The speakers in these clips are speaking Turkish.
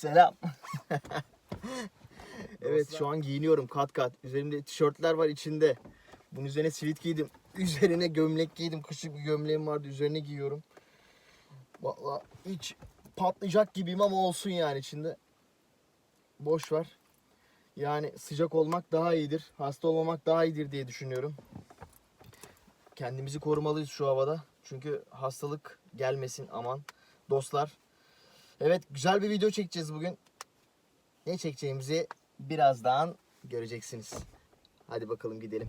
selam. evet şu an giyiniyorum kat kat. Üzerimde tişörtler var içinde. Bunun üzerine sivit giydim. Üzerine gömlek giydim. Kışlık bir gömleğim vardı. Üzerine giyiyorum. Vallahi hiç patlayacak gibiyim ama olsun yani içinde. Boş ver. Yani sıcak olmak daha iyidir. Hasta olmamak daha iyidir diye düşünüyorum. Kendimizi korumalıyız şu havada. Çünkü hastalık gelmesin aman. Dostlar. Evet güzel bir video çekeceğiz bugün. Ne çekeceğimizi birazdan göreceksiniz. Hadi bakalım gidelim.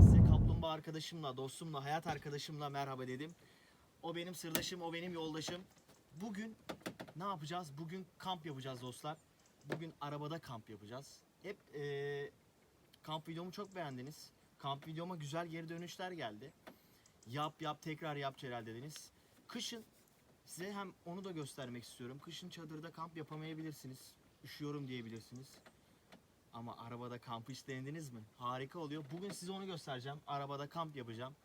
Size kaplumbağa arkadaşımla, dostumla, hayat arkadaşımla merhaba dedim. O benim sırdaşım, o benim yoldaşım. Bugün ne yapacağız? Bugün kamp yapacağız dostlar. Bugün arabada kamp yapacağız. Hep eee, kamp videomu çok beğendiniz. Kamp videoma güzel geri dönüşler geldi. Yap yap tekrar yap Celal dediniz. Kışın size hem onu da göstermek istiyorum. Kışın çadırda kamp yapamayabilirsiniz. Üşüyorum diyebilirsiniz. Ama arabada kampı hiç denediniz mi? Harika oluyor. Bugün size onu göstereceğim. Arabada kamp yapacağım.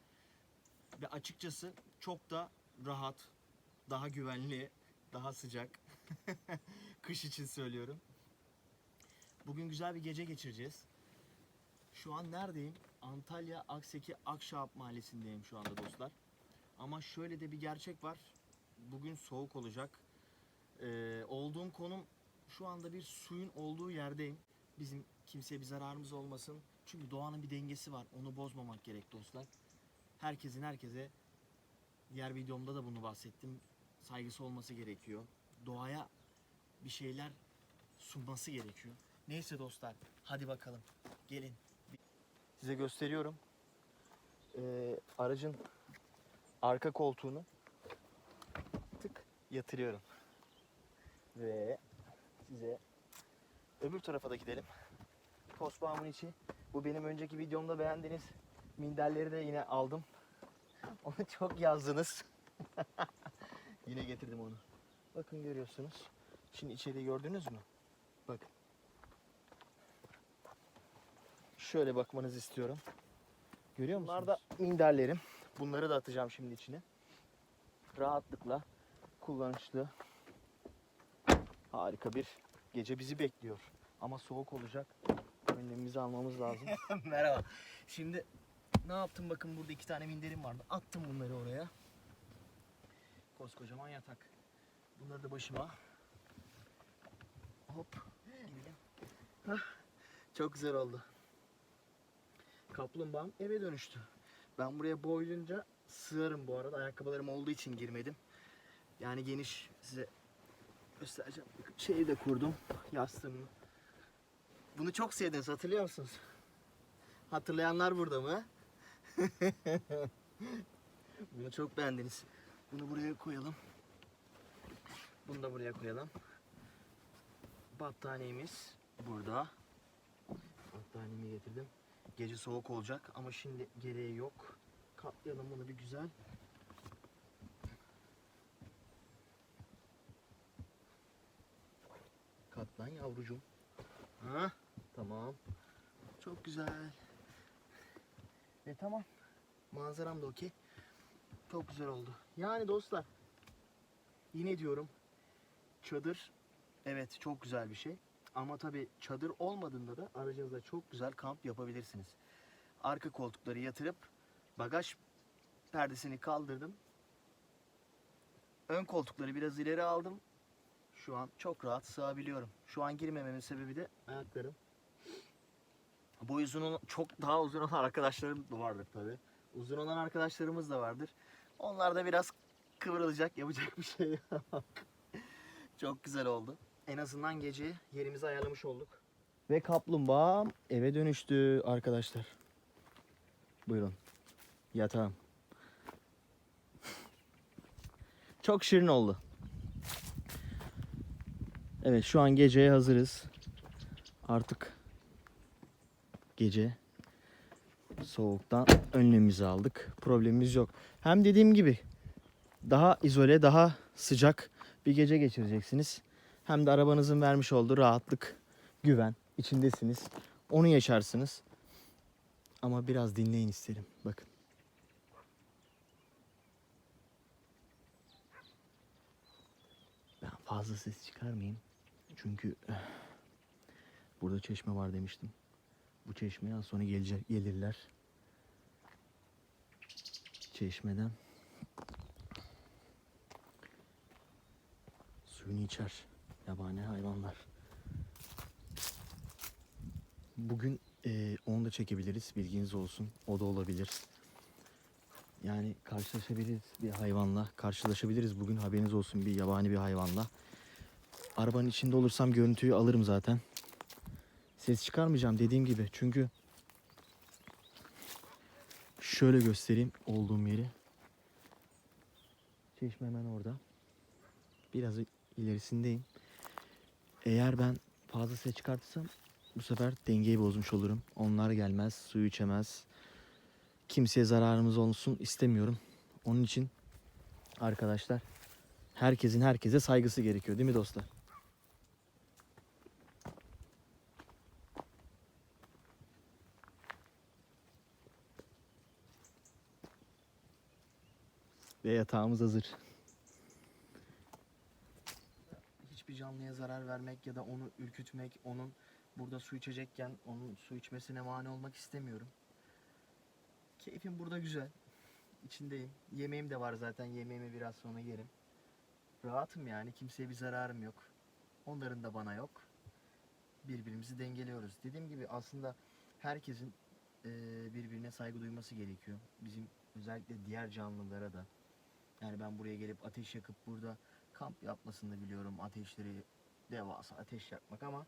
Ve açıkçası çok da rahat, daha güvenli, daha sıcak. Kış için söylüyorum. Bugün güzel bir gece geçireceğiz. Şu an neredeyim? Antalya Akseki Akşahap Mahallesi'ndeyim şu anda dostlar. Ama şöyle de bir gerçek var. Bugün soğuk olacak. Ee, olduğum konum şu anda bir suyun olduğu yerdeyim. Bizim kimseye bir zararımız olmasın. Çünkü doğanın bir dengesi var. Onu bozmamak gerek dostlar. Herkesin herkese diğer videomda da bunu bahsettim. Saygısı olması gerekiyor. Doğaya bir şeyler sunması gerekiyor. Neyse dostlar, hadi bakalım. Gelin. Size gösteriyorum. Ee, aracın arka koltuğunu tık yatırıyorum. Ve size öbür tarafa da gidelim. Tosbağımın içi. Bu benim önceki videomda beğendiğiniz minderleri de yine aldım. Onu çok yazdınız. yine getirdim onu. Bakın görüyorsunuz. Şimdi içeriği gördünüz mü? Bakın. Şöyle bakmanızı istiyorum. Görüyor musunuz? Bunlar da minderlerim. Bunları da atacağım şimdi içine. Rahatlıkla kullanışlı. Harika bir gece bizi bekliyor. Ama soğuk olacak. Önlemimizi almamız lazım. Merhaba. Şimdi ne yaptım bakın burada iki tane minderim vardı. Attım bunları oraya. Koskocaman yatak. Bunları da başıma. Hop. Hah, Çok güzel oldu. Kaplumbağam eve dönüştü. Ben buraya boyunca sığarım bu arada. Ayakkabılarım olduğu için girmedim. Yani geniş size göstereceğim. Şeyi de kurdum. Yastığımı. Bunu çok sevdiniz hatırlıyor musunuz? Hatırlayanlar burada mı? Bunu çok beğendiniz. Bunu buraya koyalım. Bunu da buraya koyalım. Battaniyemiz burada. Battaniyemi getirdim. Gece soğuk olacak ama şimdi gereği yok. Katlayalım bunu bir güzel. Katlan yavrucuğum. Ha, tamam. Çok güzel. E tamam. Manzaram da okey. Çok güzel oldu. Yani dostlar. Yine diyorum. Çadır evet çok güzel bir şey. Ama tabi çadır olmadığında da aracınızda çok güzel kamp yapabilirsiniz. Arka koltukları yatırıp bagaj perdesini kaldırdım. Ön koltukları biraz ileri aldım. Şu an çok rahat sığabiliyorum. Şu an girmememin sebebi de ayaklarım. Boy uzun olan, çok daha uzun olan arkadaşlarım da vardır tabi. Uzun olan arkadaşlarımız da vardır. Onlar da biraz kıvrılacak, yapacak bir şey yok. çok güzel oldu. En azından gece yerimizi ayarlamış olduk. Ve kaplumbağam eve dönüştü arkadaşlar. Buyurun. Yatağım. Çok şirin oldu. Evet şu an geceye hazırız. Artık gece soğuktan önlemimizi aldık. Problemimiz yok. Hem dediğim gibi daha izole, daha sıcak bir gece geçireceksiniz. Hem de arabanızın vermiş olduğu rahatlık, güven içindesiniz. Onu yaşarsınız. Ama biraz dinleyin isterim. Bakın. Ben fazla ses çıkarmayayım. Çünkü eh, burada çeşme var demiştim. Bu çeşmeye az sonra gelecek, gelirler. Çeşmeden suyunu içer yabani hayvanlar. Bugün eee, onu da çekebiliriz bilginiz olsun. O da olabilir. Yani karşılaşabiliriz bir hayvanla. Karşılaşabiliriz bugün haberiniz olsun bir yabani bir hayvanla. Arabanın içinde olursam görüntüyü alırım zaten. Ses çıkarmayacağım dediğim gibi. Çünkü şöyle göstereyim olduğum yeri. Çeşme hemen orada. Biraz ilerisindeyim. Eğer ben fazla ses çıkartırsam bu sefer dengeyi bozmuş olurum. Onlar gelmez, suyu içemez. Kimseye zararımız olsun istemiyorum. Onun için arkadaşlar herkesin herkese saygısı gerekiyor değil mi dostlar? Ve yatağımız hazır. Hiçbir canlıya zarar vermek ya da onu ürkütmek, onun burada su içecekken onun su içmesine mani olmak istemiyorum. Keyfim burada güzel. İçindeyim. Yemeğim de var zaten. Yemeğimi biraz sonra yerim. Rahatım yani. Kimseye bir zararım yok. Onların da bana yok. Birbirimizi dengeliyoruz. Dediğim gibi aslında herkesin birbirine saygı duyması gerekiyor. Bizim özellikle diğer canlılara da. Yani ben buraya gelip ateş yakıp burada kamp yapmasını biliyorum. Ateşleri devasa ateş yakmak ama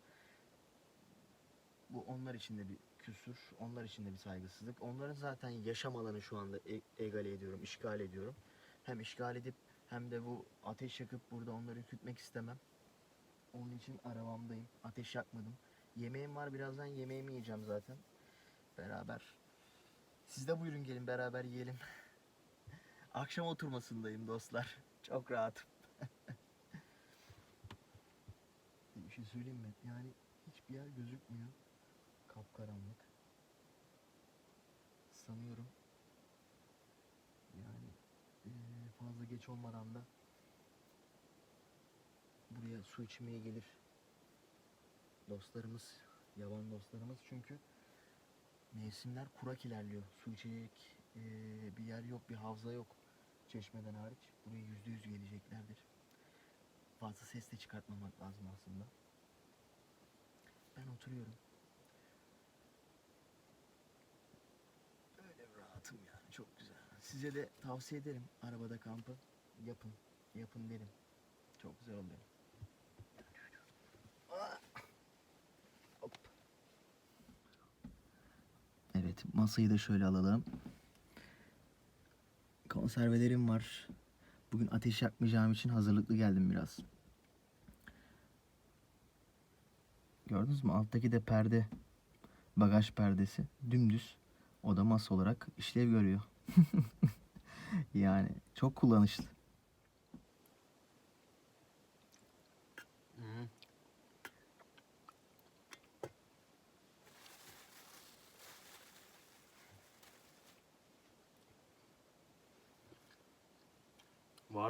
bu onlar için de bir küsur, onlar için de bir saygısızlık. Onların zaten yaşam alanı şu anda e- egale ediyorum, işgal ediyorum. Hem işgal edip hem de bu ateş yakıp burada onları ürkütmek istemem. Onun için arabamdayım. Ateş yakmadım. Yemeğim var birazdan yemeğimi yiyeceğim zaten. Beraber. Siz de buyurun gelin beraber yiyelim. Akşam oturmasındayım dostlar. Çok rahatım. bir şey söyleyeyim mi? Yani hiçbir yer gözükmüyor. Kapkaranlık. Sanıyorum. Yani fazla geç olmadan da buraya su içmeye gelir dostlarımız, yaban dostlarımız çünkü mevsimler kurak ilerliyor. Su içecek bir yer yok, bir havza yok. Çeşmeden hariç. Buraya yüzde yüz geleceklerdir. Fazla ses de çıkartmamak lazım aslında. Ben oturuyorum. Öyle rahatım yani çok güzel. Size de tavsiye ederim arabada kampı yapın. Yapın derim. Çok güzel oluyor. Hop. Evet masayı da şöyle alalım. Konservelerim var. Bugün ateş yakmayacağım için hazırlıklı geldim biraz. Gördünüz mü? Alttaki de perde. Bagaj perdesi. Dümdüz. O da masa olarak işlev görüyor. yani çok kullanışlı.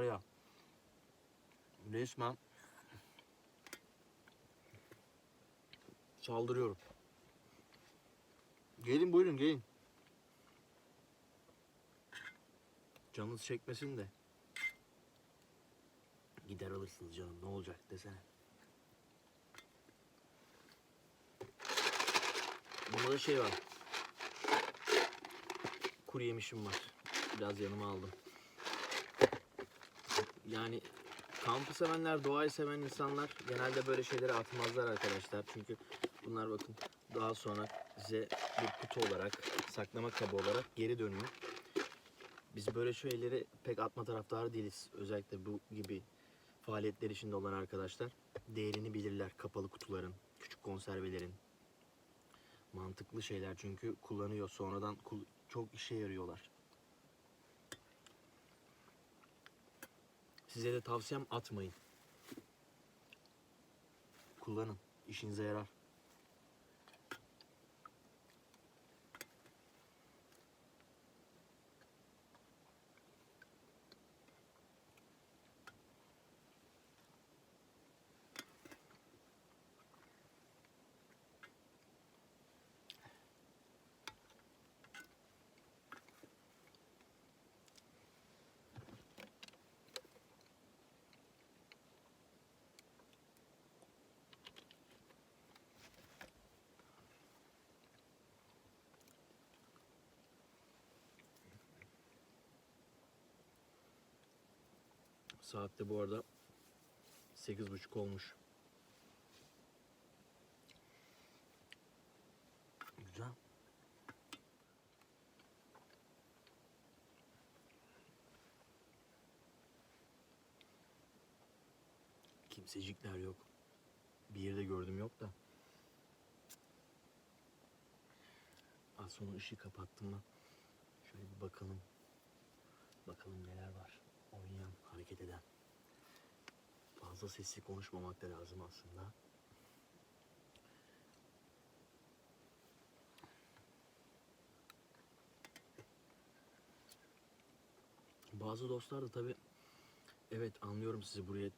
Var ya. Resmen saldırıyorum. Gelin buyurun gelin. Canınız çekmesin de. Gider alırsınız canım ne olacak desene. Bunda da şey var. Kuru yemişim var. Biraz yanıma aldım. Yani kampı sevenler, doğayı seven insanlar genelde böyle şeyleri atmazlar arkadaşlar. Çünkü bunlar bakın daha sonra size bir kutu olarak, saklama kabı olarak geri dönüyor. Biz böyle şeyleri pek atma taraftarı değiliz. Özellikle bu gibi faaliyetler içinde olan arkadaşlar değerini bilirler kapalı kutuların, küçük konservelerin. Mantıklı şeyler çünkü kullanıyor sonradan çok işe yarıyorlar. Size de tavsiyem atmayın. Kullanın. işinize yarar. Saatte bu arada 8.30 olmuş. Güzel. Kimsecikler yok. Bir yerde gördüm yok da. Az sonra ışığı kapattım mı? Şöyle bir bakalım. Bakalım neler var. Oynayan, hareket eden. Fazla sesli konuşmamak da lazım aslında. Bazı dostlar da tabi evet anlıyorum sizi buraya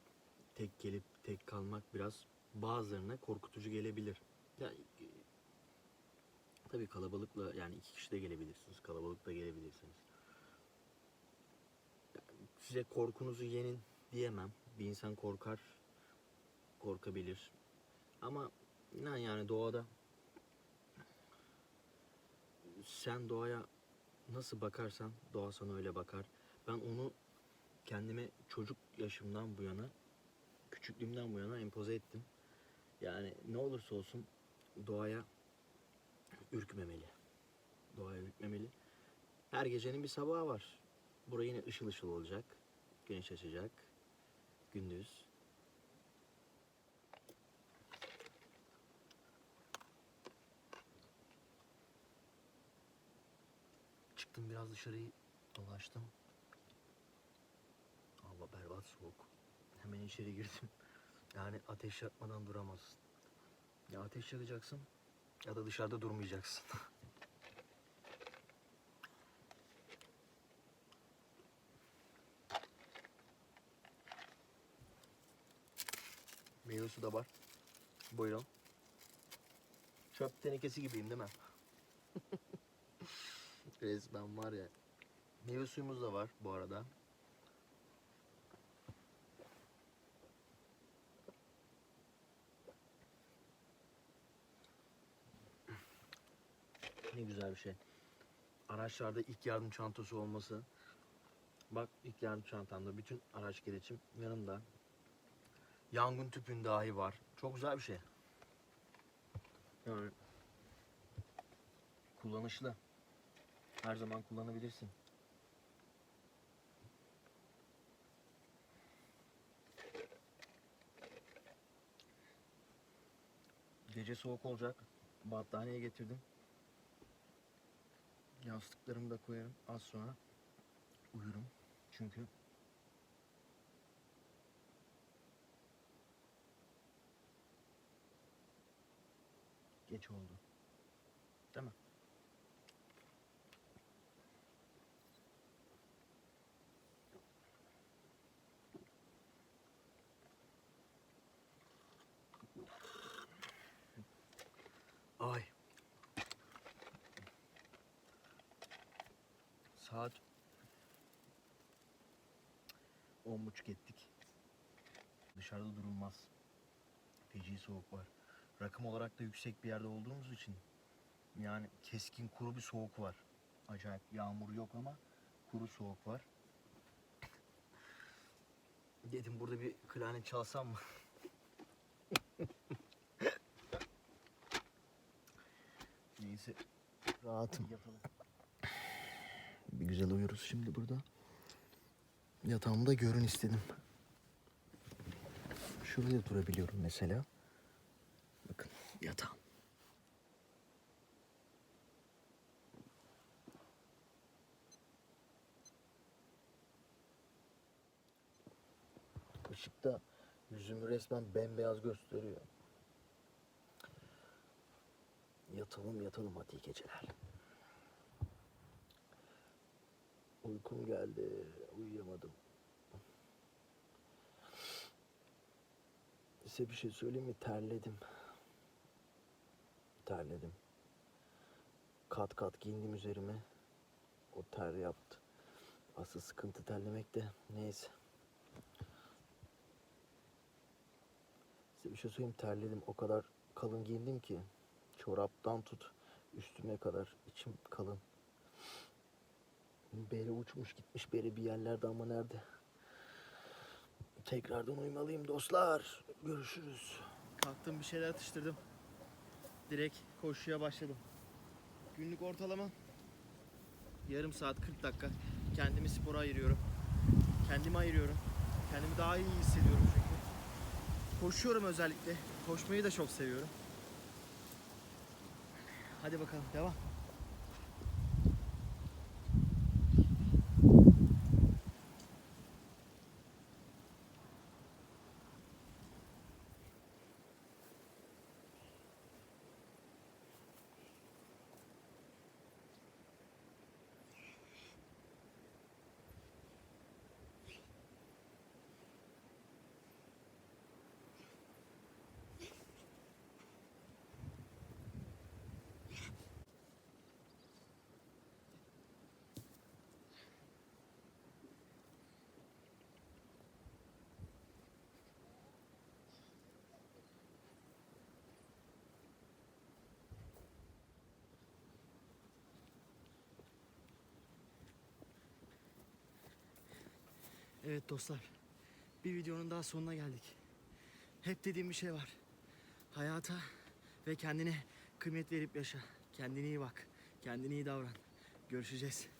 tek gelip tek kalmak biraz bazılarına korkutucu gelebilir. Ya tabi kalabalıkla yani iki kişi de gelebilirsiniz. Kalabalıkla gelebilirsiniz. Size korkunuzu yenin diyemem. Bir insan korkar, korkabilir. Ama inan yani doğada sen doğaya nasıl bakarsan doğa sana öyle bakar. Ben onu kendime çocuk yaşımdan bu yana, küçüklüğümden bu yana empoze ettim. Yani ne olursa olsun doğaya ürkmemeli. Doğaya ürkmemeli. Her gecenin bir sabahı var. Burası yine ışıl ışıl olacak. Güneş açacak. Gündüz. Çıktım biraz dışarıyı dolaştım. Hava berbat soğuk. Hemen içeri girdim. Yani ateş yakmadan duramazsın. Ya ateş yakacaksın ya da dışarıda durmayacaksın. Meyve suyu da var. Buyurun. Çöp tenekesi gibiyim değil mi? Resmen var ya. Meyve suyumuz da var bu arada. Ne güzel bir şey. Araçlarda ilk yardım çantası olması. Bak ilk yardım çantamda bütün araç gereçim yanımda. Yangın tüpün dahi var. Çok güzel bir şey. Yani kullanışlı. Her zaman kullanabilirsin. Gece soğuk olacak. Battaniye getirdim. Yastıklarımı da koyarım. Az sonra uyurum. Çünkü geç oldu. Değil mi? Ay. Saat on buçuk ettik. Dışarıda durulmaz. Feci soğuk var. Rakım olarak da yüksek bir yerde olduğumuz için yani keskin kuru bir soğuk var. Acayip yağmur yok ama kuru soğuk var. Dedim burada bir klarnet çalsam mı? Neyse rahatım. Yapalım. Bir güzel uyuruz şimdi burada. Yatağımda görün istedim. Şuraya durabiliyorum mesela. Bakın yatağım. ışıkta yüzümü resmen bembeyaz gösteriyor. Yatalım yatalım hadi geceler. Uykum geldi. Uyuyamadım. Size bir şey söyleyeyim mi? Terledim. Terledim. Kat kat giyindim üzerime. O ter yaptı. Asıl sıkıntı terlemek de neyse. Size bir şey söyleyeyim terledim. O kadar kalın giyindim ki. Çoraptan tut üstüme kadar içim kalın. Beri uçmuş gitmiş beri bir yerlerde ama nerede? Tekrardan uyumalıyım dostlar. Görüşürüz. Kalktım bir şeyler atıştırdım. Direkt koşuya başladım. Günlük ortalama yarım saat 40 dakika kendimi spora ayırıyorum. Kendimi ayırıyorum. Kendimi daha iyi hissediyorum çünkü. Koşuyorum özellikle. Koşmayı da çok seviyorum. Hadi bakalım devam. Evet dostlar. Bir videonun daha sonuna geldik. Hep dediğim bir şey var. Hayata ve kendine kıymet verip yaşa. Kendine iyi bak. Kendine iyi davran. Görüşeceğiz.